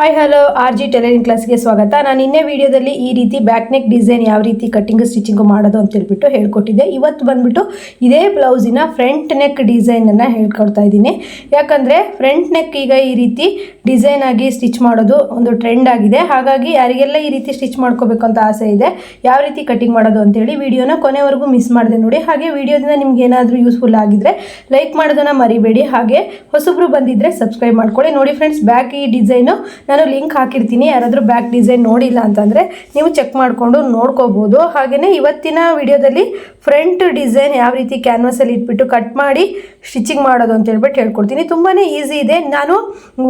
Hi hello R G tailoring ಕ್ಲಾಸ್ಗೆ ಸ್ವಾಗತ. ನಾನು ನಿನ್ನೆ ವಿಡಿಯೋದಲ್ಲಿ ಈ ರೀತಿ ಬ್ಯಾಕ್ ನೆಕ್ ಡಿಸೈನ್ ಯಾವ ರೀತಿ ಕಟ್ಟಿಂಗ್ ಸ್ಟಿಚಿಂಗು ಮಾಡೋದು ಅಂತ ಹೇಳ್ಬಿಟ್ಟು ಹೇಳ್ಕೊಟ್ಟಿದ್ದೆ. ಇವತ್ತು ಬಂದ್ಬಿಟ್ಟು ಇದೇ ಬ್ಲೌಸಿನ ಫ್ರಂಟ್ ನೆಕ್ ಡಿಸೈನನ್ನು ಹೇಳ್ಕೊಡ್ತಾ ಇದ್ದೀನಿ. ಯಾಕಂದರೆ ಫ್ರಂಟ್ ನೆಕ್ ಈಗ ಈ ರೀತಿ ಡಿಸೈನ್ ಆಗಿ ಸ್ಟಿಚ್ ಮಾಡೋದು ಒಂದು ಟ್ರೆಂಡ್ ಆಗಿದೆ. ಹಾಗಾಗಿ ಯಾರಿಗೆಲ್ಲ ಈ ರೀತಿ ಸ್ಟಿಚ್ ಮಾಡ್ಕೋಬೇಕು ಅಂತ ಆಸೆ ಇದೆ, ಯಾವ ರೀತಿ ಕಟ್ಟಿಂಗ್ ಮಾಡೋದು ಅಂತೇಳಿ ವಿಡಿಯೋನ ಕೊನೆವರೆಗೂ ಮಿಸ್ ಮಾಡಿದೆ ನೋಡಿ. ಹಾಗೆ ವಿಡಿಯೋದಿಂದ ನಿಮ್ಗೆ ಏನಾದರೂ ಯೂಸ್ಫುಲ್ ಆಗಿದ್ರೆ ಲೈಕ್ ಮಾಡೋದನ್ನು ಮರಿಬೇಡಿ. ಹಾಗೆ ಹೊಸಬ್ರು ಬಂದಿದ್ದರೆ ಸಬ್ಸ್ಕ್ರೈಬ್ ಮಾಡ್ಕೊಳ್ಳಿ. ನೋಡಿ ಫ್ರೆಂಡ್ಸ್ ಬ್ಯಾಕ್ ಈ ಡಿಸೈನು ನಾನು ಲಿಂಕ್ ಹಾಕಿರ್ತೀನಿ, ಯಾರಾದರೂ ಬ್ಯಾಕ್ ಡಿಸೈನ್ ನೋಡಿಲ್ಲ ಅಂತಂದರೆ ನೀವು ಚೆಕ್ ಮಾಡಿಕೊಂಡು ನೋಡ್ಕೋಬೋದು. ಹಾಗೆಯೇ ಇವತ್ತಿನ ವಿಡಿಯೋದಲ್ಲಿ ಫ್ರಂಟ್ ಡಿಸೈನ್ ಯಾವ ರೀತಿ ಕ್ಯಾನ್ವಸಲ್ಲಿ ಇಟ್ಬಿಟ್ಟು ಕಟ್ ಮಾಡಿ ಸ್ಟಿಚಿಂಗ್ ಮಾಡೋದು ಅಂತ ಹೇಳ್ಬಿಟ್ಟು ಹೇಳ್ಕೊಡ್ತೀನಿ. ತುಂಬಾ ಈಸಿ ಇದೆ. ನಾನು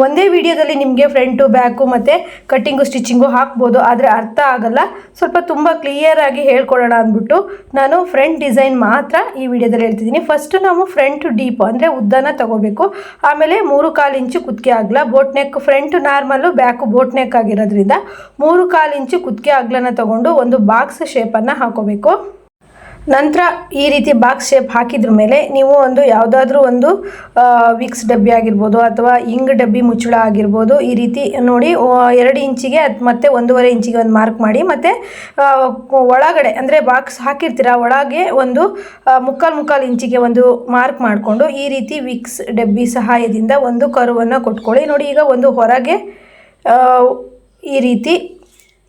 ಒಂದೇ ವಿಡಿಯೋದಲ್ಲಿ ನಿಮಗೆ ಫ್ರಂಟು ಬ್ಯಾಕು ಮತ್ತು ಕಟ್ಟಿಂಗು ಸ್ಟಿಚಿಂಗು ಹಾಕ್ಬೋದು, ಆದರೆ ಅರ್ಥ ಆಗಲ್ಲ. ಸ್ವಲ್ಪ ತುಂಬ ಕ್ಲಿಯರ್ ಆಗಿ ಹೇಳ್ಕೊಡೋಣ ಅಂದ್ಬಿಟ್ಟು ನಾನು ಫ್ರಂಟ್ ಡಿಸೈನ್ ಮಾತ್ರ ಈ ವಿಡಿಯೋದಲ್ಲಿ ಹೇಳ್ತಿದ್ದೀನಿ. ಫಸ್ಟು ನಾವು ಫ್ರಂಟ್ ಡೀಪ್ ಅಂದರೆ ಉದ್ದನ ತಗೋಬೇಕು. ಆಮೇಲೆ ಮೂರು ಕಾಲು ಇಂಚು ಕುತ್ತಿಗೆ ಆಗಲ್ಲ boat neck front normal back boat neck ಆಗಿರೋದ್ರಿಂದ ಮೂರು ಕಾಲು ಇಂಚು ಕುತ್ತಿಗೆ ಅಗ್ಲನ ತಗೊಂಡು ಒಂದು ಬಾಕ್ಸ್ ಶೇಪನ್ನು ಹಾಕೋಬೇಕು. ನಂತರ ಈ ರೀತಿ ಬಾಕ್ಸ್ ಶೇಪ್ ಹಾಕಿದ್ರ ಮೇಲೆ ನೀವು ಒಂದು ಯಾವುದಾದ್ರೂ ಒಂದು ವಿಕ್ಸ್ ಡಬ್ಬಿ ಆಗಿರ್ಬೋದು ಅಥವಾ ಇಂಗ್ ಡಬ್ಬಿ ಮುಚ್ಚಳ ಆಗಿರ್ಬೋದು ಈ ರೀತಿ ನೋಡಿ ಎರಡು ಇಂಚಿಗೆ ಅದು ಮತ್ತೆ ಒಂದೂವರೆ ಇಂಚಿಗೆ ಒಂದು ಮಾರ್ಕ್ ಮಾಡಿ ಮತ್ತು ಒಳಗಡೆ ಅಂದರೆ ಬಾಕ್ಸ್ ಹಾಕಿರ್ತೀರ ಒಳಗೆ ಒಂದು ಮುಕ್ಕಾಲು ಮುಕ್ಕಾಲು ಇಂಚಿಗೆ ಒಂದು ಮಾರ್ಕ್ ಮಾಡಿಕೊಂಡು ಈ ರೀತಿ ವಿಕ್ಸ್ ಡಬ್ಬಿ ಸಹಾಯದಿಂದ ಒಂದು ಕರುವನ್ನು ಕೊಟ್ಕೊಳ್ಳಿ. ನೋಡಿ ಈಗ ಒಂದು ಹೊರಗೆ ಈ ರೀತಿ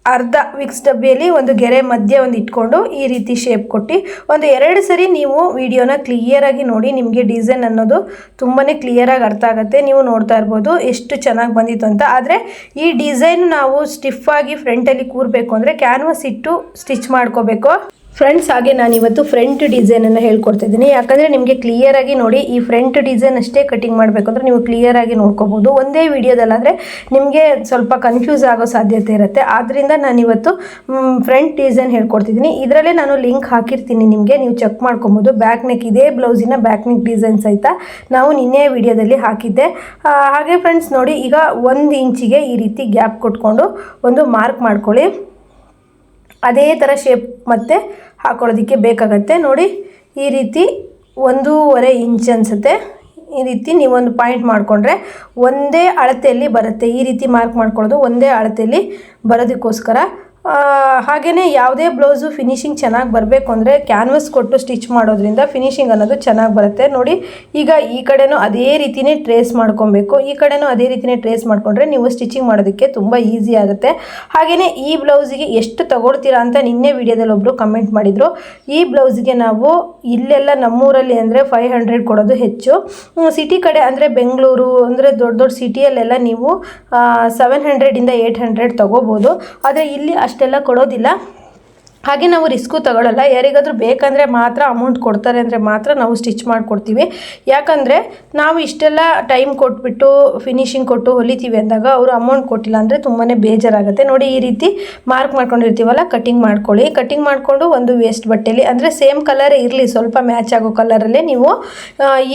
ಅರ್ಧ ವಿಕ್ಸ್ ಡಬ್ಬಿಯಲ್ಲಿ ಒಂದು ಗೆರೆ ಮಧ್ಯೆ ಒಂದು ಇಟ್ಕೊಂಡು ಈ ರೀತಿ ಶೇಪ್ ಕೊಟ್ಟು ಒಂದು ಎರಡು ಸರಿ ನೀವು ವಿಡಿಯೋನ ಕ್ಲಿಯರಾಗಿ ನೋಡಿ ನಿಮಗೆ ಡಿಸೈನ್ ಅನ್ನೋದು ತುಂಬಾ ಕ್ಲಿಯರಾಗಿ ಅರ್ಥ ಆಗುತ್ತೆ. ನೀವು ನೋಡ್ತಾ ಇರ್ಬೋದು ಎಷ್ಟು ಚೆನ್ನಾಗಿ ಬಂದಿತ್ತು ಅಂತ. ಆದರೆ ಈ ಡಿಸೈನ್ ನಾವು ಸ್ಟಿಫಾಗಿ ಫ್ರಂಟಲ್ಲಿ ಕೂರಬೇಕು ಅಂದರೆ ಕ್ಯಾನ್ವಸ್ ಇಟ್ಟು ಸ್ಟಿಚ್ ಮಾಡ್ಕೋಬೇಕು. ಫ್ರೆಂಡ್ಸ್, ಹಾಗೆ ನಾನು ಇವತ್ತು ಫ್ರಂಟ್ ಡಿಸೈನನ್ನು ಹೇಳ್ಕೊಡ್ತಾ ಇದ್ದೀನಿ ಯಾಕಂದರೆ ನಿಮಗೆ ಕ್ಲಿಯರಾಗಿ ನೋಡಿ ಈ ಫ್ರಂಟ್ ಡಿಸೈನ್ ಅಷ್ಟೇ ಕಟಿಂಗ್ ಮಾಡಬೇಕು ಅಂದರೆ ನೀವು ಕ್ಲಿಯರಾಗಿ ನೋಡ್ಕೋಬೋದು. ಒಂದೇ ವಿಡಿಯೋದಲ್ಲಾದರೆ ನಿಮಗೆ ಸ್ವಲ್ಪ ಕನ್ಫ್ಯೂಸ್ ಆಗೋ ಸಾಧ್ಯತೆ ಇರುತ್ತೆ. ಆದ್ದರಿಂದ ನಾನು ಇವತ್ತು ಫ್ರಂಟ್ ಡಿಸೈನ್ ಹೇಳ್ಕೊಡ್ತಿದ್ದೀನಿ. ಇದರಲ್ಲೇ ನಾನು ಲಿಂಕ್ ಹಾಕಿರ್ತೀನಿ ನಿಮಗೆ. ನೀವು ಚೆಕ್ ಮಾಡ್ಕೊಬೋದು. ಬ್ಯಾಕ್ ನೆಕ್ ಇದೇ ಬ್ಲೌಸಿನ ಬ್ಯಾಕ್ ನೆಕ್ ಡಿಸೈನ್ ಸಹಿತ ನಾವು ನಿನ್ನೆ ವಿಡಿಯೋದಲ್ಲಿ ಹಾಕಿದ್ದೆ. ಹಾಗೆ ಫ್ರೆಂಡ್ಸ್ ನೋಡಿ ಈಗ ಒಂದು ಇಂಚಿಗೆ ಈ ರೀತಿ ಗ್ಯಾಪ್ ಕೊಟ್ಕೊಂಡು ಒಂದು ಮಾರ್ಕ್ ಮಾಡ್ಕೊಳ್ಳಿ. ಅದೇ ಥರ ಶೇಪ್ ಮತ್ತೆ ಹಾಕೊಳ್ಳೋದಕ್ಕೆ ಬೇಕಾಗತ್ತೆ. ನೋಡಿ, ಈ ರೀತಿ ಒಂದೂವರೆ ಇಂಚ್ ಅನಿಸುತ್ತೆ. ಈ ರೀತಿ ನೀವೊಂದು ಪಾಯಿಂಟ್ ಮಾಡಿಕೊಂಡ್ರೆ ಒಂದೇ ಅಳತೆಯಲ್ಲಿ ಬರುತ್ತೆ. ಈ ರೀತಿ ಮಾರ್ಕ್ ಮಾಡ್ಕೊಳ್ಳೋದು ಒಂದೇ ಅಳತೆಯಲ್ಲಿ ಬರೋದಕ್ಕೋಸ್ಕರ. ಹಾಗೆಯೇ ಯಾವುದೇ ಬ್ಲೌಸು ಫಿನಿಶಿಂಗ್ ಚೆನ್ನಾಗಿ ಬರಬೇಕು ಅಂದರೆ ಕ್ಯಾನ್ವಸ್ ಕೊಟ್ಟು ಸ್ಟಿಚ್ ಮಾಡೋದ್ರಿಂದ ಫಿನಿಶಿಂಗ್ ಅನ್ನೋದು ಚೆನ್ನಾಗಿ ಬರುತ್ತೆ. ನೋಡಿ, ಈಗ ಈ ಕಡೆನೂ ಅದೇ ರೀತಿಯೇ ಟ್ರೇಸ್ ಮಾಡ್ಕೊಬೇಕು. ಈ ಕಡೆನೂ ಅದೇ ರೀತಿಯೇ ಟ್ರೇಸ್ ಮಾಡಿಕೊಂಡ್ರೆ ನೀವು ಸ್ಟಿಚಿಂಗ್ ಮಾಡೋದಕ್ಕೆ ತುಂಬ ಈಸಿ ಆಗುತ್ತೆ. ಹಾಗೆಯೇ ಈ ಬ್ಲೌಸಿಗೆ ಎಷ್ಟು ತಗೊಳ್ತೀರಾ ಅಂತ ನಿನ್ನೆ ವಿಡಿಯೋದಲ್ಲಿ ಒಬ್ಬರು ಕಮೆಂಟ್ ಮಾಡಿದರು. ಈ ಬ್ಲೌಸಿಗೆ ನಾವು ಇಲ್ಲೆಲ್ಲ ನಮ್ಮೂರಲ್ಲಿ ಅಂದರೆ ಫೈವ್ ಹಂಡ್ರೆಡ್ ಕೊಡೋದು ಹೆಚ್ಚು. ಸಿಟಿ ಕಡೆ ಅಂದರೆ ಬೆಂಗಳೂರು ಅಂದರೆ ದೊಡ್ಡ ದೊಡ್ಡ ಸಿಟಿಯಲ್ಲೆಲ್ಲ ನೀವು ಸೆವೆನ್ ಹಂಡ್ರೆಡಿಂದ ಏಯ್ಟ್ ಹಂಡ್ರೆಡ್ ತೊಗೋಬೋದು. ಆದರೆ ಇಲ್ಲಿ ಅಷ್ಟೆಲ್ಲ ಕೊಡೋದಿಲ್ಲ. ಹಾಗೆ ನಾವು ರಿಸ್ಕು ತಗೊಳ್ಳಲ್ಲ ಯಾರಿಗಾದರೂ ಬೇಕಂದರೆ ಮಾತ್ರ ಅಮೌಂಟ್ ಕೊಡ್ತಾರೆ ಅಂದರೆ ಮಾತ್ರ ನಾವು ಸ್ಟಿಚ್ ಮಾಡಿಕೊಡ್ತೀವಿ. ಯಾಕಂದರೆ ನಾವು ಇಷ್ಟೆಲ್ಲ ಟೈಮ್ ಕೊಟ್ಬಿಟ್ಟು ಫಿನಿಶಿಂಗ್ ಕೊಟ್ಟು ಹೊಲಿತೀವಿ ಅಂದಾಗ ಅವರು ಅಮೌಂಟ್ ಕೊಟ್ಟಿಲ್ಲ ಅಂದರೆ ತುಂಬಾ ಬೇಜಾರಾಗುತ್ತೆ. ನೋಡಿ ಈ ರೀತಿ ಮಾರ್ಕ್ ಮಾಡ್ಕೊಂಡಿರ್ತೀವಲ್ಲ ಕಟಿಂಗ್ ಮಾಡ್ಕೊಳ್ಳಿ. ಕಟಿಂಗ್ ಮಾಡಿಕೊಂಡು ಒಂದು ವೇಸ್ಟ್ ಬಟ್ಟೆಯಲ್ಲಿ ಅಂದರೆ ಸೇಮ್ ಕಲರ್ ಇರಲಿ, ಸ್ವಲ್ಪ ಮ್ಯಾಚ್ ಆಗೋ ಕಲರಲ್ಲೇ ನೀವು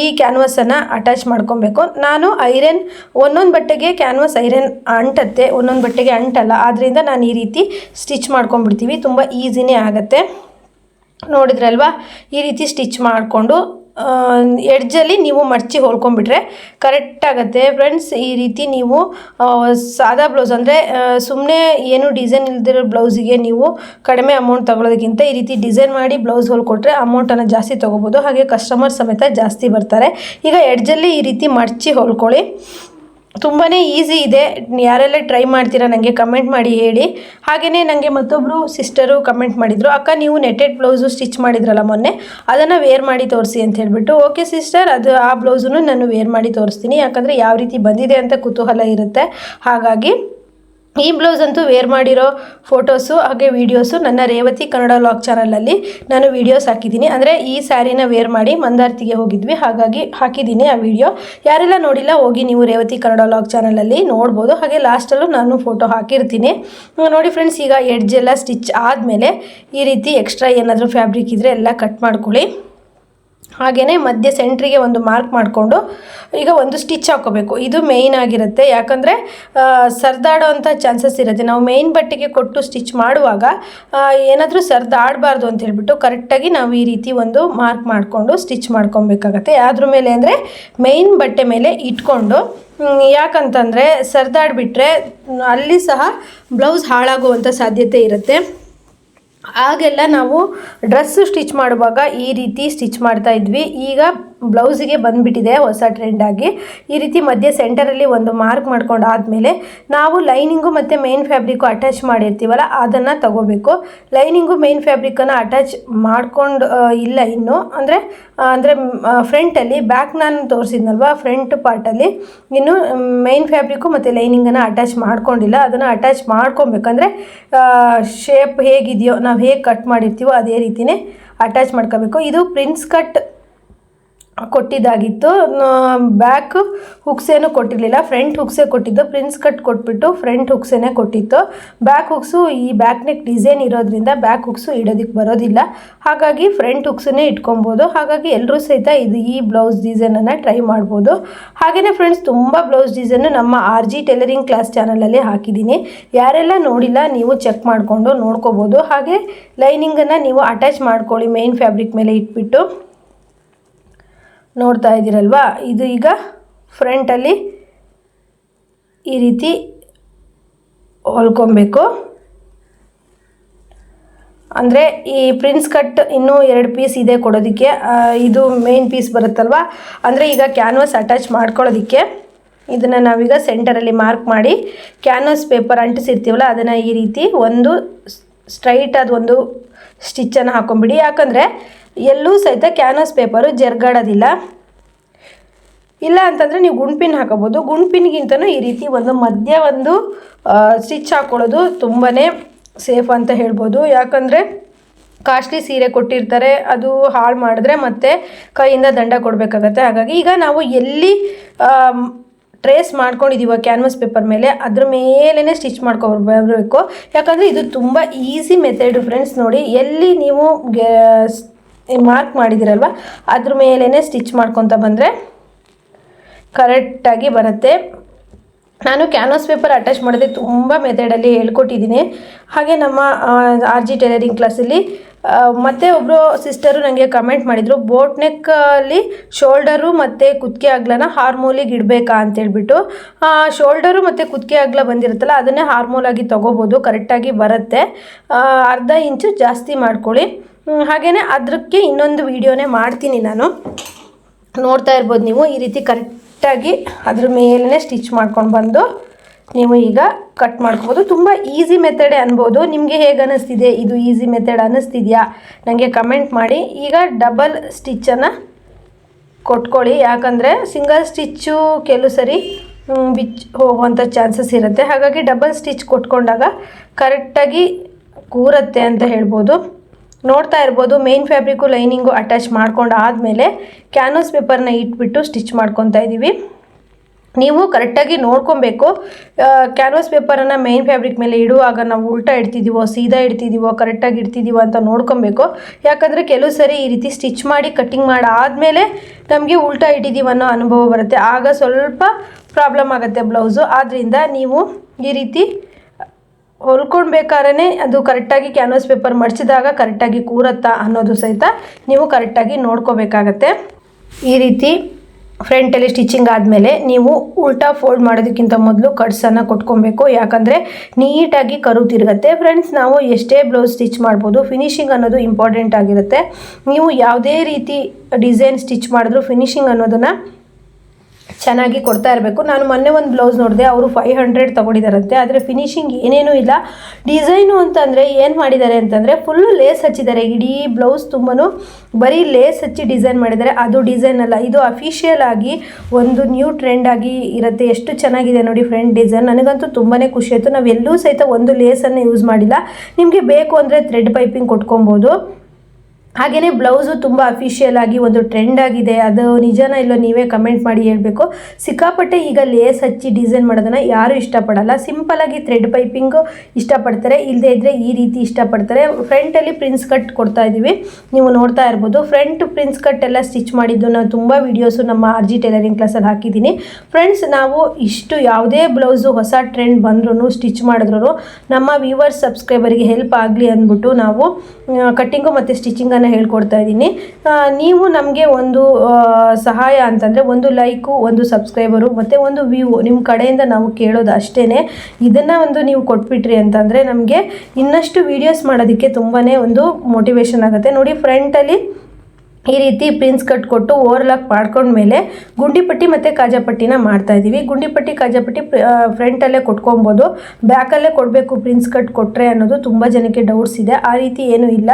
ಈ ಕ್ಯಾನ್ವಸನ್ನು ಅಟ್ಯಾಚ್ ಮಾಡ್ಕೊಬೇಕು. ನಾನು ಐರನ್ ಒಂದೊಂದು ಬಟ್ಟೆಗೆ ಕ್ಯಾನ್ವಸ್ ಐರನ್ ಅಂಟತ್ತೆ, ಒಂದೊಂದು ಬಟ್ಟೆಗೆ ಅಂಟಲ್ಲ. ಆದ್ದರಿಂದ ನಾನು ಈ ರೀತಿ ಸ್ಟಿಚ್ ಮಾಡ್ಕೊಂಡ್ಬಿಡ್ತೀವಿ. ತುಂಬ ಈಸಿನೇ ಆಗುತ್ತೆ. ನೋಡಿದ್ರಲ್ವಾ? ಈ ರೀತಿ ಸ್ಟಿಚ್ ಮಾಡಿಕೊಂಡು ಎಡ್ಜಲ್ಲಿ ನೀವು ಮಡಚಿ ಹೊಲ್ಕೊಂಡ್ಬಿಟ್ರೆ ಕರೆಕ್ಟ್ ಆಗುತ್ತೆ. ಫ್ರೆಂಡ್ಸ್ ಈ ರೀತಿ ನೀವು ಸಾದಾ ಬ್ಲೌಸ್ ಅಂದರೆ ಸುಮ್ಮನೆ ಏನು ಡಿಸೈನ್ ಇಲ್ದಿರೋ ಬ್ಲೌಸಿಗೆ ನೀವು ಕಡಿಮೆ ಅಮೌಂಟ್ ತಗೊಳ್ಳೋದಕ್ಕಿಂತ ಈ ರೀತಿ ಡಿಸೈನ್ ಮಾಡಿ ಬ್ಲೌಸ್ ಹೊಲ್ಕೊಟ್ರೆ ಅಮೌಂಟನ್ನು ಜಾಸ್ತಿ ತೊಗೋಬೋದು. ಹಾಗೆ ಕಸ್ಟಮರ್ ಸಮೇತ ಜಾಸ್ತಿ ಬರ್ತಾರೆ. ಈಗ ಎಡ್ಜಲ್ಲಿ ಈ ರೀತಿ ಮಡಚಿ ಹೊಲ್ಕೊಳ್ಳಿ. ತುಂಬಾ ಈಸಿ ಇದೆ. ಯಾರೆಲ್ಲ ಟ್ರೈ ಮಾಡ್ತೀರಾ ನನಗೆ ಕಮೆಂಟ್ ಮಾಡಿ ಹೇಳಿ. ಹಾಗೆಯೇ ನನಗೆ ಮತ್ತೊಬ್ಬರು ಸಿಸ್ಟರು ಕಮೆಂಟ್ ಮಾಡಿದರು, ಅಕ್ಕ ನೀವು ನೆಟೆಡ್ ಬ್ಲೌಸು ಸ್ಟಿಚ್ ಮಾಡಿದ್ರಲ್ಲ ಮೊನ್ನೆ, ಅದನ್ನು ವೇರ್ ಮಾಡಿ ತೋರಿಸಿ ಅಂತ ಹೇಳಿಬಿಟ್ಟು ಓಕೆ ಸಿಸ್ಟರ್ ಅದು ಆ ಬ್ಲೌಸನ್ನು ನಾನು ವೇರ್ ಮಾಡಿ ತೋರಿಸ್ತೀನಿ, ಯಾಕಂದರೆ ಯಾವ ರೀತಿ ಬಂದಿದೆ ಅಂತ ಕುತೂಹಲ ಇರುತ್ತೆ. ಹಾಗಾಗಿ ಈ ಬ್ಲೌಸ್ ಅಂತೂ ವೇರ್ ಮಾಡಿರೋ ಫೋಟೋಸು ಹಾಗೆ ವೀಡಿಯೋಸು ನನ್ನ ರೇವತಿ ಕನ್ನಡ ಲಾಗ್ ಚಾನಲಲ್ಲಿ ನಾನು ವೀಡಿಯೋಸ್ ಹಾಕಿದ್ದೀನಿ. ಅಂದರೆ ಈ ಸ್ಯಾರಿನ ವೇರ್ ಮಾಡಿ ಮಂದಾರ್ತಿಗೆ ಹೋಗಿದ್ವಿ. ಹಾಗಾಗಿ ಹಾಕಿದ್ದೀನಿ ಆ ವಿಡಿಯೋ ಯಾರೆಲ್ಲ ನೋಡಿಲ್ಲ, ಹೋಗಿ ನೀವು ರೇವತಿ ಕನ್ನಡ ಲಾಗ್ ಚಾನಲಲ್ಲಿ ನೋಡ್ಬೋದು. ಹಾಗೆ ಲಾಸ್ಟಲ್ಲೂ ನಾನು ಫೋಟೋ ಹಾಕಿರ್ತೀನಿ. ನೋಡಿ ಫ್ರೆಂಡ್ಸ್ ಈಗ ಎಡ್ಜ್ ಎಲ್ಲ ಸ್ಟಿಚ್ ಆದಮೇಲೆ ಈ ರೀತಿ ಎಕ್ಸ್ಟ್ರಾ ಏನಾದರೂ ಫ್ಯಾಬ್ರಿಕ್ ಇದ್ದರೆ ಎಲ್ಲ ಕಟ್ ಮಾಡ್ಕೊಳ್ಳಿ. ಹಾಗೆಯೇ ಮಧ್ಯೆ ಸೆಂಟ್ರಿಗೆ ಒಂದು ಮಾರ್ಕ್ ಮಾಡಿಕೊಂಡು ಈಗ ಒಂದು ಸ್ಟಿಚ್ ಹಾಕೋಬೇಕು ಇದು ಮೇಯ್ನ್ ಆಗಿರುತ್ತೆ. ಯಾಕಂದರೆ ಸರ್ದಾಡೋ ಅಂಥ ಚಾನ್ಸಸ್ ಇರುತ್ತೆ. ನಾವು ಮೇಯ್ನ್ ಬಟ್ಟೆಗೆ ಕೊಟ್ಟು ಸ್ಟಿಚ್ ಮಾಡುವಾಗ ಏನಾದರೂ ಸರ್ದಾಡಬಾರ್ದು ಅಂತ ಹೇಳ್ಬಿಟ್ಟು ಕರೆಕ್ಟಾಗಿ ನಾವು ಈ ರೀತಿ ಒಂದು ಮಾರ್ಕ್ ಮಾಡಿಕೊಂಡು ಸ್ಟಿಚ್ ಮಾಡ್ಕೊಬೇಕಾಗತ್ತೆ. ಅದ್ರ ಮೇಲೆ ಅಂದರೆ ಮೇಯ್ನ್ ಬಟ್ಟೆ ಮೇಲೆ ಇಟ್ಕೊಂಡು ಯಾಕಂತಂದರೆ ಸರ್ದಾಡ್ಬಿಟ್ರೆ ಅಲ್ಲಿ ಸಹ ಬ್ಲೌಸ್ ಹಾಳಾಗುವಂಥ ಸಾಧ್ಯತೆ ಇರುತ್ತೆ. ಆಗೆಲ್ಲ ನಾವು ಡ್ರೆಸ್ಸು ಸ್ಟಿಚ್ ಮಾಡುವಾಗ ಈ ರೀತಿ ಸ್ಟಿಚ್ ಮಾಡ್ತಾ ಇದ್ವಿ. ಈಗ ಬ್ಲೌಸಿಗೆ ಬಂದುಬಿಟ್ಟಿದೆ ಹೊಸ ಟ್ರೆಂಡಾಗಿ ಈ ರೀತಿ ಮಧ್ಯೆ ಸೆಂಟರಲ್ಲಿ ಒಂದು ಮಾರ್ಕ್ ಮಾಡ್ಕೊಂಡು ಆದಮೇಲೆ ನಾವು ಲೈನಿಂಗು ಮತ್ತು ಮೇನ್ ಫ್ಯಾಬ್ರಿಕ್ಕು ಅಟ್ಯಾಚ್ ಮಾಡಿರ್ತೀವಲ್ಲ, ಅದನ್ನು ತಗೋಬೇಕು. ಲೈನಿಂಗು ಮೇನ್ ಫ್ಯಾಬ್ರಿಕ್ಕನ್ನು ಅಟ್ಯಾಚ್ ಮಾಡ್ಕೊಂಡು ಇಲ್ಲ ಇನ್ನು. ಅಂದರೆ ಅಂದರೆ ಫ್ರಂಟಲ್ಲಿ ಬ್ಯಾಕ್ ನಾನು ತೋರಿಸಿದ್ನಲ್ವ ಫ್ರಂಟ್ ಪಾರ್ಟಲ್ಲಿ ಇನ್ನು ಮೇನ್ ಫ್ಯಾಬ್ರಿಕ್ಕು ಮತ್ತು ಲೈನಿಂಗನ್ನು ಅಟ್ಯಾಚ್ ಮಾಡ್ಕೊಂಡಿಲ್ಲ. ಅದನ್ನು ಅಟ್ಯಾಚ್ ಮಾಡ್ಕೊಬೇಕಂದ್ರೆ ಶೇಪ್ ಹೇಗಿದೆಯೋ, ನಾವು ಹೇಗೆ ಕಟ್ ಮಾಡಿರ್ತೀವೋ ಅದೇ ರೀತಿಯೇ ಅಟ್ಯಾಚ್ ಮಾಡ್ಕೋಬೇಕು. ಇದು ಪ್ರಿನ್ಸ್ ಕಟ್ ಕೊಟ್ಟಿದ್ದಾಗಿತ್ತು. ಬ್ಯಾಕ್ ಹುಕ್ಸೇನು ಕೊಟ್ಟಿರಲಿಲ್ಲ. ಫ್ರಂಟ್ ಹುಕ್ಸೆ ಕೊಟ್ಟಿದ್ದು. ಪ್ರಿನ್ಸ್ ಕಟ್ ಕೊಟ್ಬಿಟ್ಟು ಫ್ರಂಟ್ ಹುಕ್ಸೇನೆ ಕೊಟ್ಟಿತ್ತು. ಬ್ಯಾಕ್ ಹುಕ್ಸು ಈ ಬ್ಯಾಕ್ ನೆಕ್ ಡಿಸೈನ್ ಇರೋದ್ರಿಂದ ಬ್ಯಾಕ್ ಹುಕ್ಸು ಇಡೋದಕ್ಕೆ ಬರೋದಿಲ್ಲ. ಹಾಗಾಗಿ ಫ್ರಂಟ್ ಹುಕ್ಸನ್ನೇ ಇಟ್ಕೊಬೋದು. ಹಾಗಾಗಿ ಎಲ್ಲರೂ ಸಹಿತ ಇದು ಈ ಬ್ಲೌಸ್ ಡಿಸೈನನ್ನು ಟ್ರೈ ಮಾಡ್ಬೋದು. ಹಾಗೆಯೇ ಫ್ರೆಂಡ್ಸ್ ತುಂಬ ಬ್ಲೌಸ್ ಡಿಸೈನು ನಮ್ಮ ಆರ್ ಜಿ ಟೈಲರಿಂಗ್ ಕ್ಲಾಸ್ ಚಾನಲಲ್ಲಿ ಹಾಕಿದ್ದೀನಿ. ಯಾರೆಲ್ಲ ನೋಡಿಲ್ಲ, ನೀವು ಚೆಕ್ ಮಾಡಿಕೊಂಡು ನೋಡ್ಕೋಬೋದು. ಹಾಗೆ ಲೈನಿಂಗನ್ನು ನೀವು ಅಟ್ಯಾಚ್ ಮಾಡ್ಕೊಳ್ಳಿ ಮೇನ್ ಫ್ಯಾಬ್ರಿಕ್ ಮೇಲೆ ಇಟ್ಬಿಟ್ಟು. ನೋಡ್ತಾ ಇದ್ದೀರಲ್ವಾ? ಇದು ಈಗ ಫ್ರಂಟಲ್ಲಿ ಈ ರೀತಿ ಹೊಲ್ಕೊಬೇಕು. ಅಂದರೆ ಈ ಪ್ರಿನ್ಸ್ ಕಟ್ ಇನ್ನೂ ಎರಡು ಪೀಸ್ ಇದೆ ಕೊಡೋದಕ್ಕೆ. ಇದು ಮೇನ್ ಪೀಸ್ ಬರುತ್ತಲ್ವ? ಅಂದರೆ ಈಗ ಕ್ಯಾನ್ವಸ್ ಅಟ್ಯಾಚ್ ಮಾಡ್ಕೊಳ್ಳೋದಕ್ಕೆ. ಇದನ್ನು ನಾವೀಗ ಸೆಂಟರಲ್ಲಿ ಮಾರ್ಕ್ ಮಾಡಿ ಕ್ಯಾನ್ವಸ್ ಪೇಪರ್ ಅಂಟಿಸಿರ್ತೀವಲ್ಲ, ಅದನ್ನು ಈ ರೀತಿ ಒಂದು ಸ್ಟ್ರೈಟ್ ಅದು ಒಂದು ಸ್ಟಿಚ್ಚನ್ನು ಹಾಕೊಂಬಿಡಿ. ಯಾಕಂದರೆ ಎಲ್ಲೂ ಸಹಿತ ಕ್ಯಾನ್ವಸ್ ಪೇಪರು ಜರ್ಗಾಡೋದಿಲ್ಲ. ಇಲ್ಲ ಅಂತಂದರೆ ನೀವು ಗುಂಡ್ಪಿನ್ ಹಾಕೋಬೋದು ಗುಂಡ್ಪಿನ್ಗಿಂತನೂ ಈ ರೀತಿ ಒಂದು ಮಧ್ಯ ಒಂದು ಸ್ಟಿಚ್ ಹಾಕ್ಕೊಳ್ಳೋದು ತುಂಬಾ ಸೇಫ್ ಅಂತ ಹೇಳ್ಬೋದು. ಯಾಕಂದರೆ ಕಾಸ್ಟ್ಲಿ ಸೀರೆ ಕೊಟ್ಟಿರ್ತಾರೆ, ಅದು ಹಾಳು ಮಾಡಿದ್ರೆ ಮತ್ತೆ ಕೈಯಿಂದ ದಂಡ ಕೊಡಬೇಕಾಗತ್ತೆ. ಹಾಗಾಗಿ ಈಗ ನಾವು ಎಲ್ಲಿ ಟ್ರೇಸ್ ಮಾಡ್ಕೊಂಡಿದ್ದೀವ ಕ್ಯಾನ್ವಾಸ್ ಪೇಪರ್ ಮೇಲೆ, ಅದ್ರ ಮೇಲೇ ಸ್ಟಿಚ್ ಮಾಡ್ಕೊಬರ್ಬೇಕು. ಯಾಕಂದರೆ ಇದು ತುಂಬ ಈಸಿ ಮೆಥಡ್ ಫ್ರೆಂಡ್ಸ್ ನೋಡಿ. ಎಲ್ಲಿ ನೀವು ಮಾರ್ಕ್ ಮಾಡಿದ್ದೀರಲ್ವ ಅದ್ರ ಮೇಲೇ ಸ್ಟಿಚ್ ಮಾಡ್ಕೊತ ಬಂದರೆ ಕರೆಕ್ಟಾಗಿ ಬರುತ್ತೆ. ನಾನು ಕ್ಯಾನ್ವಾಸ್ ಪೇಪರ್ ಅಟ್ಯಾಚ್ ಮಾಡೋದೇ ತುಂಬ ಮೆಥಡಲ್ಲಿ ಹೇಳ್ಕೊಟ್ಟಿದ್ದೀನಿ. ಹಾಗೆ ನಮ್ಮ ಆರ್ ಜಿ ಟೈಲರಿಂಗ್ ಕ್ಲಾಸಲ್ಲಿ ಮತ್ತೆ ಒಬ್ಬರು ಸಿಸ್ಟರು ನನಗೆ ಕಮೆಂಟ್ ಮಾಡಿದರು ಬೋಟ್ ನೆಕ್ಕಲ್ಲಿ ಶೋಲ್ಡರು ಮತ್ತು ಕುತ್ತಿಗೆ ಅಗ್ಲನ ಹಾರ್ಮೋಲಿಗೆ ಇಡಬೇಕಾ? ಅಂತೇಳ್ಬಿಟ್ಟು ಶೋಲ್ಡರು ಮತ್ತು ಕುತ್ತಿಗೆ ಅಗ್ಲ ಬಂದಿರುತ್ತಲ್ಲ, ಅದನ್ನೇ ಹಾರ್ಮೋಲಾಗಿ ತೊಗೋಬೋದು ಕರೆಕ್ಟಾಗಿ ಬರುತ್ತೆ. ಅರ್ಧ ಇಂಚು ಜಾಸ್ತಿ ಮಾಡ್ಕೊಳ್ಳಿ. ಹಾಗೆಯೇ ಅದಕ್ಕೆ ಇನ್ನೊಂದು ವೀಡಿಯೋನೇ ಮಾಡ್ತೀನಿ ನಾನು. ನೋಡ್ತಾ ಇರ್ಬೋದು ನೀವು, ಈ ರೀತಿ ಕರೆಕ್ಟಾಗಿ ಅದ್ರ ಮೇಲೇ ಸ್ಟಿಚ್ ಮಾಡ್ಕೊಂಡು ಬಂದು ನೀವು ಈಗ ಕಟ್ ಮಾಡ್ಕೋಬೋದು. ತುಂಬ ಈಸಿ ಮೆಥಡೇ ಅನ್ಬೋದು. ನಿಮಗೆ ಹೇಗೆ ಅನ್ನಿಸ್ತಿದೆ ಇದು ಈಸಿ ಮೆಥಡ್ ಅನ್ನಿಸ್ತಿದೆಯಾ ನನಗೆ ಕಮೆಂಟ್ ಮಾಡಿ. ಈಗ ಡಬಲ್ ಸ್ಟಿಚ್ಚನ್ನು ಕೊಟ್ಕೊಳ್ಳಿ. ಯಾಕಂದರೆ ಸಿಂಗಲ್ ಸ್ಟಿಚ್ಚು ಕೆಲವು ಸರಿ ಬಿಚ್ ಹೋಗುವಂಥ ಚಾನ್ಸಸ್ ಇರುತ್ತೆ. ಹಾಗಾಗಿ ಡಬಲ್ ಸ್ಟಿಚ್ ಕೊಟ್ಕೊಂಡಾಗ ಕರೆಕ್ಟಾಗಿ ಕೂರುತ್ತೆ ಅಂತ ಹೇಳ್ಬೋದು. ನೋಡ್ತಾ ಇರ್ಬೋದು ಮೇನ್ ಫ್ಯಾಬ್ರಿಕ್ಕು ಲೈನಿಂಗು ಅಟ್ಯಾಚ್ ಮಾಡ್ಕೊಂಡು ಆದಮೇಲೆ ಕ್ಯಾನ್ವಸ್ ಪೇಪರ್ನ ಇಟ್ಬಿಟ್ಟು ಸ್ಟಿಚ್ ಮಾಡ್ಕೊತಾ ಇದ್ದೀವಿ ನೀವು ಕರೆಕ್ಟಾಗಿ ನೋಡ್ಕೊಬೇಕು. ಕ್ಯಾನ್ವಸ್ ಪೇಪರನ್ನು ಮೇನ್ ಫ್ಯಾಬ್ರಿಕ್ ಮೇಲೆ ಇಡುವಾಗ ನಾವು ಉಲ್ಟಾ ಇಡ್ತಿದ್ದೀವೋ ಸೀದಾ ಇಡ್ತಿದ್ದೀವೋ ಕರೆಕ್ಟಾಗಿ ಇಡ್ತಿದ್ದೀವೋ ಅಂತ ನೋಡ್ಕೊಬೇಕು. ಯಾಕಂದರೆ ಕೆಲವು ಸರಿ ಈ ರೀತಿ ಸ್ಟಿಚ್ ಮಾಡಿ ಕಟ್ಟಿಂಗ್ ಮಾಡಾದಮೇಲೆ ನಮಗೆ ಉಲ್ಟಾ ಇಟ್ಟಿದ್ದೀವಿ ಅನ್ನೋ ಅನುಭವ ಬರುತ್ತೆ. ಆಗ ಸ್ವಲ್ಪ ಪ್ರಾಬ್ಲಮ್ ಆಗುತ್ತೆ ಬ್ಲೌಸು ಆದ್ದರಿಂದ ನೀವು ಈ ರೀತಿ ಹೊಲ್ಕೊಳ್ಬೇಕಾದ್ರೆ ಅದು ಕರೆಕ್ಟಾಗಿ ಕ್ಯಾನ್ವಾಸ್ ಪೇಪರ್ ಮಡಿಸಿದಾಗ ಕರೆಕ್ಟಾಗಿ ಕೂರತ್ತಾ ಅನ್ನೋದು ಸಹಿತ ನೀವು ಕರೆಕ್ಟಾಗಿ ನೋಡ್ಕೋಬೇಕಾಗತ್ತೆ. ಈ ರೀತಿ ಫ್ರಂಟಲ್ಲಿ ಸ್ಟಿಚಿಂಗ್ ಆದಮೇಲೆ ನೀವು ಉಲ್ಟಾ ಫೋಲ್ಡ್ ಮಾಡೋದಕ್ಕಿಂತ ಮೊದಲು ಕಟ್ಸನ್ನು ಕೊಟ್ಕೊಬೇಕು. ಯಾಕಂದರೆ ನೀಟಾಗಿ ಕರು ತಿರುಗತ್ತೆ. ಫ್ರೆಂಡ್ಸ್ ನಾವು ಎಷ್ಟೇ ಬ್ಲೌಸ್ ಸ್ಟಿಚ್ ಮಾಡ್ಬೋದು ಫಿನಿಶಿಂಗ್ ಅನ್ನೋದು ಇಂಪಾರ್ಟೆಂಟ್ ಆಗಿರುತ್ತೆ. ನೀವು ಯಾವುದೇ ರೀತಿ ಡಿಸೈನ್ ಸ್ಟಿಚ್ ಮಾಡಿದ್ರು ಫಿನಿಶಿಂಗ್ ಅನ್ನೋದನ್ನು ಚೆನ್ನಾಗಿ ಕೊಡ್ತಾ ಇರಬೇಕು. ನಾನು ಮೊನ್ನೆ ಒಂದು ಬ್ಲೌಸ್ ನೋಡಿದೆ, ಅವರು ಫೈವ್ ಹಂಡ್ರೆಡ್ ತೊಗೊಂಡಿದ್ದಾರಂತೆ. ಆದರೆ ಫಿನಿಶಿಂಗ್ ಏನೇನೂ ಇಲ್ಲ. ಡಿಸೈನು ಅಂತಂದರೆ ಏನು ಮಾಡಿದ್ದಾರೆ ಅಂತಂದರೆ ಫುಲ್ಲು ಲೇಸ್ ಹಚ್ಚಿದ್ದಾರೆ. ಇಡೀ ಬ್ಲೌಸ್ ತುಂಬಾ ಬರೀ ಲೇಸ್ ಹಚ್ಚಿ ಡಿಸೈನ್ ಮಾಡಿದ್ದಾರೆ. ಅದು ಡಿಸೈನ್ ಅಲ್ಲ, ಇದು ಅಫಿಷಿಯಲ್ ಆಗಿ ಒಂದು ನ್ಯೂ ಟ್ರೆಂಡ್ ಆಗಿ ಇರುತ್ತೆ. ಎಷ್ಟು ಚೆನ್ನಾಗಿದೆ ನೋಡಿ ಫ್ರೆಂಡ್ ಡಿಸೈನ್ ನನಗಂತೂ ತುಂಬಾ ಖುಷಿ ಆಯಿತು. ನಾವು ಎಲ್ಲೂ ಸಹಿತ ಒಂದು ಲೇಸನ್ನು ಯೂಸ್ ಮಾಡಿಲ್ಲ. ನಿಮಗೆ ಬೇಕು ಅಂದರೆ ಥ್ರೆಡ್ ಪೈಪಿಂಗ್ ಕೊಟ್ಕೊಬೋದು. ಹಾಗೆಯೇ ಬ್ಲೌಸು ತುಂಬ ಅಫಿಷಿಯಲ್ ಆಗಿ ಒಂದು ಟ್ರೆಂಡ್ ಆಗಿದೆ. ಅದು ನಿಜನ ಇಲ್ಲೋ ನೀವೇ ಕಮೆಂಟ್ ಮಾಡಿ ಹೇಳಬೇಕು. ಸಿಕ್ಕಾಪಟ್ಟೆ ಈಗ ಲೇಸ್ ಹಚ್ಚಿ ಡಿಸೈನ್ ಮಾಡೋದನ್ನು ಯಾರು ಇಷ್ಟಪಡಲ್ಲ. ಸಿಂಪಲಾಗಿ ಥ್ರೆಡ್ ಪೈಪಿಂಗು ಇಷ್ಟಪಡ್ತಾರೆ. ಇಲ್ಲದೇ ಇದ್ದರೆ ಈ ರೀತಿ ಇಷ್ಟಪಡ್ತಾರೆ. ಫ್ರಂಟಲ್ಲಿ ಪ್ರಿನ್ಸ್ ಕಟ್ ಕೊಡ್ತಾ ಇದ್ದೀವಿ. ನೀವು ನೋಡ್ತಾ ಇರ್ಬೋದು. ಫ್ರಂಟ್ ಪ್ರಿನ್ಸ್ ಕಟ್ ಎಲ್ಲ ಸ್ಟಿಚ್ ಮಾಡಿದ್ದು ನಾನು ತುಂಬ ವೀಡಿಯೋಸು ನಮ್ಮ ಆರ್ ಜಿ ಟೈಲರಿಂಗ್ ಕ್ಲಾಸಲ್ಲಿ ಹಾಕಿದ್ದೀನಿ. ಫ್ರೆಂಡ್ಸ್ ನಾವು ಇಷ್ಟು ಯಾವುದೇ ಬ್ಲೌಸು ಹೊಸ ಟ್ರೆಂಡ್ ಬಂದ್ರೂ ಸ್ಟಿಚ್ ಮಾಡಿದ್ರು ನಮ್ಮ ವ್ಯೂವರ್ಸ್ ಸಬ್ಸ್ಕ್ರೈಬರಿಗೆ ಹೆಲ್ಪ್ ಆಗಲಿ ಅಂದ್ಬಿಟ್ಟು ನಾವು ಕಟ್ಟಿಂಗು ಮತ್ತು ಸ್ಟಿಚಿಂಗನ್ನು ಹೇಳ್ಕೊಡ್ತಾ ಇದ್ದೀನಿ. ನೀವು ನಮಗೆ ಒಂದು ಸಹಾಯ ಅಂತಂದರೆ ಒಂದು ಲೈಕು, ಒಂದು ಸಬ್ಸ್ಕ್ರೈಬರು, ಮತ್ತು ಒಂದು ವ್ಯೂ ನಿಮ್ಮ ಕಡೆಯಿಂದ ನಾವು ಕೇಳೋದು ಅಷ್ಟೇ ಇದನ್ನು ಒಂದು ನೀವು ಕೊಟ್ಬಿಟ್ರಿ ಅಂತಂದರೆ ನಮಗೆ ಇನ್ನಷ್ಟು ವೀಡಿಯೋಸ್ ಮಾಡೋದಕ್ಕೆ ತುಂಬಾ ಒಂದು ಮೋಟಿವೇಶನ್ ಆಗುತ್ತೆ. ನೋಡಿ ಫ್ರಂಟಲ್ಲಿ ಈ ರೀತಿ ಪ್ರಿನ್ಸ್ ಕಟ್ ಕೊಟ್ಟು ಓವರ್ಲಾಕ್ ಮಾಡ್ಕೊಂಡ್ಮೇಲೆ ಗುಂಡಿಪಟ್ಟಿ ಮತ್ತು ಕಾಜಾಪಟ್ಟಿನ ಮಾಡ್ತಾ ಇದ್ದೀವಿ ಗುಂಡಿಪಟ್ಟಿ ಕಾಜಾಪಟ್ಟಿ ಫ್ರಂಟಲ್ಲೇ ಕೊಟ್ಕೊಬೋದು. ಬ್ಯಾಕಲ್ಲೇ ಕೊಡಬೇಕು ಪ್ರಿನ್ಸ್ ಕಟ್ ಕೊಟ್ಟರೆ ಅನ್ನೋದು ತುಂಬ ಜನಕ್ಕೆ ಡೌಟ್ಸ್ ಇದೆ. ಆ ರೀತಿ ಏನೂ ಇಲ್ಲ.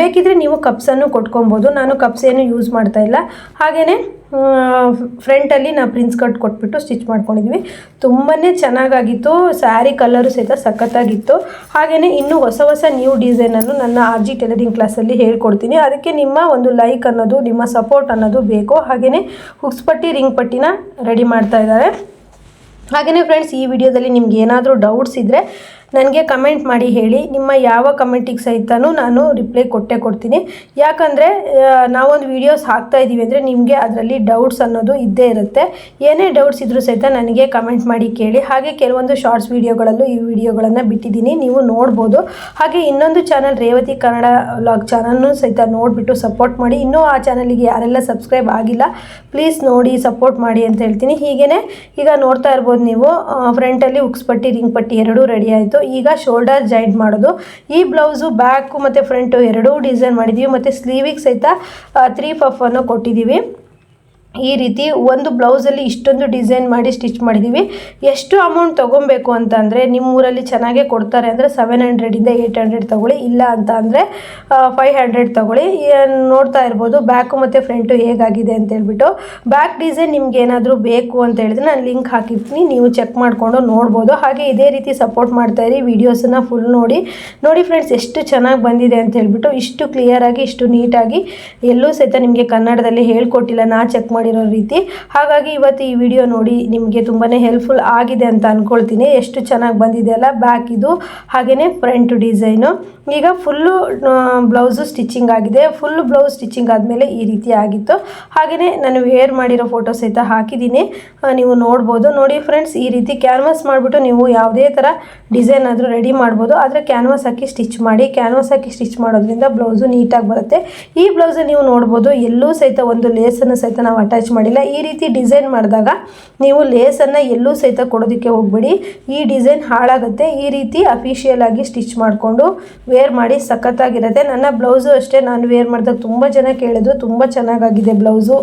ಬೇಕಿದ್ರೆ ನೀವು ಕಪ್ಸನ್ನು ಕೊಟ್ಕೊಬೋದು. ನಾನು ಕಪ್ಸ್ ಯೂಸ್ ಮಾಡ್ತಾ ಇಲ್ಲ. ಹಾಗೆಯೇ ಫ್ರಂಟಲ್ಲಿ ನಾವು ಪ್ರಿನ್ಸ್ ಕಟ್ ಕೊಟ್ಬಿಟ್ಟು ಸ್ಟಿಚ್ ಮಾಡ್ಕೊಂಡಿದ್ವಿ. ತುಂಬಾ ಚೆನ್ನಾಗಾಗಿತ್ತು. ಸ್ಯಾರಿ ಕಲರು ಸಹಿತ ಸಖತ್ತಾಗಿತ್ತು. ಹಾಗೆಯೇ ಇನ್ನೂ ಹೊಸ ಹೊಸ ನ್ಯೂ ಡಿಸೈನನ್ನು ನನ್ನ ಆರ್ ಜಿ ಟೈಲರಿಂಗ್ ಕ್ಲಾಸಲ್ಲಿ ಹೇಳ್ಕೊಡ್ತೀನಿ. ಅದಕ್ಕೆ ನಿಮ್ಮ ಒಂದು ಲೈಕ್ ಅನ್ನೋದು, ನಿಮ್ಮ ಸಪೋರ್ಟ್ ಅನ್ನೋದು ಬೇಕು. ಹಾಗೆಯೇ ಹುಕ್ಸ್ ಪಟ್ಟಿ ರಿಂಗ್ ಪಟ್ಟಿನ ರೆಡಿ ಮಾಡ್ತಾ ಇದ್ದಾರೆ. ಹಾಗೆಯೇ ಫ್ರೆಂಡ್ಸ್ ಈ ವಿಡಿಯೋದಲ್ಲಿ ನಿಮ್ಗೆ ಏನಾದರೂ ಡೌಟ್ಸ್ ಇದ್ದರೆ ನನಗೆ ಕಮೆಂಟ್ ಮಾಡಿ ಹೇಳಿ. ನಿಮ್ಮ ಯಾವ ಕಮೆಂಟಿಗೆ ಸಹಿತನೂ ನಾನು ರಿಪ್ಲೈ ಕೊಟ್ಟೆ ಕೊಡ್ತೀನಿ. ಯಾಕಂದರೆ ನಾವೊಂದು ವೀಡಿಯೋಸ್ ಹಾಕ್ತಾ ಇದ್ದೀವಿ ಅಂದರೆ ನಿಮಗೆ ಅದರಲ್ಲಿ ಡೌಟ್ಸ್ ಅನ್ನೋದು ಇದ್ದೇ ಇರುತ್ತೆ. ಏನೇ ಡೌಟ್ಸ್ ಇದ್ದರೂ ಸಹಿತ ನನಗೆ ಕಮೆಂಟ್ ಮಾಡಿ ಕೇಳಿ. ಹಾಗೆ ಕೆಲವೊಂದು ಶಾರ್ಟ್ಸ್ ವೀಡಿಯೋಗಳಲ್ಲೂ ಈ ವಿಡಿಯೋಗಳನ್ನು ಬಿಟ್ಟಿದ್ದೀನಿ. ನೀವು ನೋಡ್ಬೋದು. ಹಾಗೆ ಇನ್ನೊಂದು ಚಾನಲ್ ರೇವತಿ ಕನ್ನಡ ವ್ಲಾಗ್ ಚಾನಲ್ನು ಸಹಿತ ನೋಡಿಬಿಟ್ಟು ಸಪೋರ್ಟ್ ಮಾಡಿ. ಇನ್ನೂ ಆ ಚಾನಲಿಗೆ ಯಾರೆಲ್ಲ ಸಬ್ಸ್ಕ್ರೈಬ್ ಆಗಿಲ್ಲ ಪ್ಲೀಸ್ ನೋಡಿ ಸಪೋರ್ಟ್ ಮಾಡಿ ಅಂತ ಹೇಳ್ತೀನಿ. ಹೀಗೇ ಈಗ ನೋಡ್ತಾ ಇರ್ಬೋದು ನೀವು. ಫ್ರಂಟಲ್ಲಿ ಉಕ್ಸ್ ಪಟ್ಟಿ ರಿಂಗ್ ಪಟ್ಟಿ ಎರಡೂ ರೆಡಿ ಆಯಿತು. ಈಗ ಶೋಲ್ಡರ್ ಜಾಯಿಂಟ್ ಮಾಡೋದು. ಈ ಬ್ಲೌಸು ಬ್ಯಾಕು ಮತ್ತು ಫ್ರಂಟು ಎರಡೂ ಡಿಸೈನ್ ಮಾಡಿದ್ದೀವಿ ಮತ್ತು ಸ್ಲೀವಿಗೆ ಸಹಿತ ತ್ರೀ ಪಫನ್ನು ಕೊಟ್ಟಿದ್ದೀವಿ ಈ ರೀತಿ ಒಂದು ಬ್ಲೌಸಲ್ಲಿ ಇಷ್ಟೊಂದು ಡಿಸೈನ್ ಮಾಡಿ ಸ್ಟಿಚ್ ಮಾಡಿದ್ದೀವಿ ಎಷ್ಟು ಅಮೌಂಟ್ ತೊಗೊಬೇಕು ಅಂತ ಅಂದರೆ ನಿಮ್ಮೂರಲ್ಲಿ ಚೆನ್ನಾಗೇ ಕೊಡ್ತಾರೆ ಅಂದರೆ ಸೆವೆನ್ ಹಂಡ್ರೆಡಿಂದ ಏಯ್ಟ್ ಹಂಡ್ರೆಡ್ ತೊಗೊಳ್ಳಿ, ಇಲ್ಲ ಅಂತ ಅಂದರೆ ಫೈವ್ ಹಂಡ್ರೆಡ್ ತೊಗೊಳ್ಳಿ. ನೋಡ್ತಾ ಇರ್ಬೋದು ಬ್ಯಾಕು ಮತ್ತು ಫ್ರಂಟು ಹೇಗಾಗಿದೆ ಅಂತ ಹೇಳ್ಬಿಟ್ಟು. ಬ್ಯಾಕ್ ಡಿಸೈನ್ ನಿಮ್ಗೆ ಏನಾದರೂ ಬೇಕು ಅಂತ ಹೇಳಿದ್ರೆ ನಾನು ಲಿಂಕ್ ಹಾಕಿರ್ತೀನಿ, ನೀವು ಚೆಕ್ ಮಾಡಿಕೊಂಡು ನೋಡ್ಬೋದು. ಹಾಗೆ ಇದೇ ರೀತಿ ಸಪೋರ್ಟ್ ಮಾಡ್ತಾಯಿರಿ ವೀಡಿಯೋಸನ್ನು ಫುಲ್ ನೋಡಿ. ನೋಡಿ ಫ್ರೆಂಡ್ಸ್ ಎಷ್ಟು ಚೆನ್ನಾಗಿ ಬಂದಿದೆ ಅಂತ ಹೇಳ್ಬಿಟ್ಟು, ಇಷ್ಟು ಕ್ಲಿಯರಾಗಿ ಇಷ್ಟು ನೀಟಾಗಿ ಎಲ್ಲೂ ಸಹಿತ ನಿಮಗೆ ಕನ್ನಡದಲ್ಲಿ ಹೇಳ್ಕೊಟ್ಟಿಲ್ಲ, ನಾ ಚೆಕ್ ಮಾಡಿರೋ ರೀತಿ. ಹಾಗಾಗಿ ಇವತ್ತು ಈ ವಿಡಿಯೋ ನೋಡಿ ನಿಮಗೆ ತುಂಬಾ ಹೆಲ್ಪ್ಫುಲ್ ಆಗಿದೆ ಅಂತ ಅಂದ್ಕೊಳ್ತೀನಿ ಎಷ್ಟು ಚೆನ್ನಾಗಿ ಬಂದಿದೆ ಅಲ್ಲ ಬ್ಯಾಕ್ ಇದು ಹಾಗೆಯೇ ಫ್ರಂಟ್ ಡಿಸೈನು ಈಗ ಫುಲ್ಲು ಬ್ಲೌಸು ಸ್ಟಿಚಿಂಗ್ ಆಗಿದೆ. ಫುಲ್ ಬ್ಲೌಸ್ ಸ್ಟಿಚಿಂಗ್ ಆದಮೇಲೆ ಈ ರೀತಿ ಆಗಿತ್ತು. ಹಾಗೆಯೇ ನಾನು ವೇರ್ ಮಾಡಿರೋ ಫೋಟೋ ಸಹಿತ ಹಾಕಿದ್ದೀನಿ. ನೀವು ನೋಡ್ಬೋದು. ನೋಡಿ ಫ್ರೆಂಡ್ಸ್ ಈ ರೀತಿ ಕ್ಯಾನ್ವಾಸ್ ಮಾಡಿಬಿಟ್ಟು ನೀವು ಯಾವುದೇ ಥರ ಡಿಸೈನ್ ಆದರೂ ರೆಡಿ ಮಾಡ್ಬೋದು. ಆದರೆ ಕ್ಯಾನ್ವಾಸ್ ಹಾಕಿ ಸ್ಟಿಚ್ ಮಾಡಿ ಕ್ಯಾನ್ವಾಸ್ ಹಾಕಿ ಸ್ಟಿಚ್ ಮಾಡೋದ್ರಿಂದ ಬ್ಲೌಸು ನೀಟಾಗಿ ಬರುತ್ತೆ. ಈ ಬ್ಲೌಸ್ ನೀವು ನೋಡ್ಬೋದು, ಎಲ್ಲೂ ಸಹಿತ ಒಂದು ಲೇಸನ್ನು ಸಹಿತ ನಾವು ಅಟ್ಯಾಚ್ ಮಾಡಿಲ್ಲ. ಈ ರೀತಿ ಡಿಸೈನ್ ಮಾಡಿದಾಗ ನೀವು ಲೇಸನ್ನು ಎಲ್ಲೂ ಸಹಿತ ಕೊಡೋದಕ್ಕೆ ಹೋಗ್ಬೇಡಿ. ಈ ಡಿಸೈನ್ ಹಾಳಾಗುತ್ತೆ. ಈ ರೀತಿ ಅಫಿಷಿಯಲ್ ಆಗಿ ಸ್ಟಿಚ್ ಮಾಡಿಕೊಂಡು ವೇರ್ ಮಾಡಿ ಸಖತ್ತಾಗಿರುತ್ತೆ. ನನ್ನ ಬ್ಲೌಸು ಅಷ್ಟೇ ನಾನು ವೇರ್ ಮಾಡಿದಾಗ ತುಂಬ ಜನ ಕೇಳಿದ್ರು. ತುಂಬ ಚೆನ್ನಾಗಾಗಿದೆ ಬ್ಲೌಸು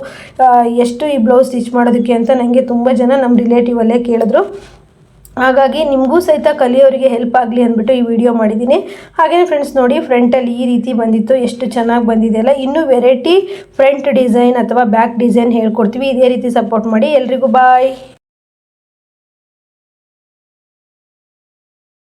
ಎಷ್ಟು ಈ ಬ್ಲೌಸ್ ಸ್ಟಿಚ್ ಮಾಡೋದಕ್ಕೆ ಅಂತ ನನಗೆ ತುಂಬ ಜನ ನಮ್ಮ ರಿಲೇಟಿವ್ ಅಲ್ಲೇ ಕೇಳಿದ್ರು. ಹಾಗಾಗಿ ನಿಮಗೂ ಸಹಿತ ಕಲಿಯೋರಿಗೆ ಹೆಲ್ಪ್ ಆಗಲಿ ಅಂದ್ಬಿಟ್ಟು ಈ ವಿಡಿಯೋ ಮಾಡಿದ್ದೀನಿ ಹಾಗೆಯೇ ಫ್ರೆಂಡ್ಸ್ ನೋಡಿ ಫ್ರಂಟಲ್ಲಿ ಈ ರೀತಿ ಬಂದಿತ್ತು, ಎಷ್ಟು ಚೆನ್ನಾಗಿ ಬಂದಿದೆ ಅಲ್ಲ. ಇನ್ನೂ ವೆರೈಟಿ ಫ್ರಂಟ್ ಡಿಸೈನ್ ಅಥವಾ ಬ್ಯಾಕ್ ಡಿಸೈನ್ ಹೇಳ್ಕೊಡ್ತೀವಿ. ಇದೇ ರೀತಿ ಸಪೋರ್ಟ್ ಮಾಡಿ ಎಲ್ರಿಗೂ ಬಾಯ್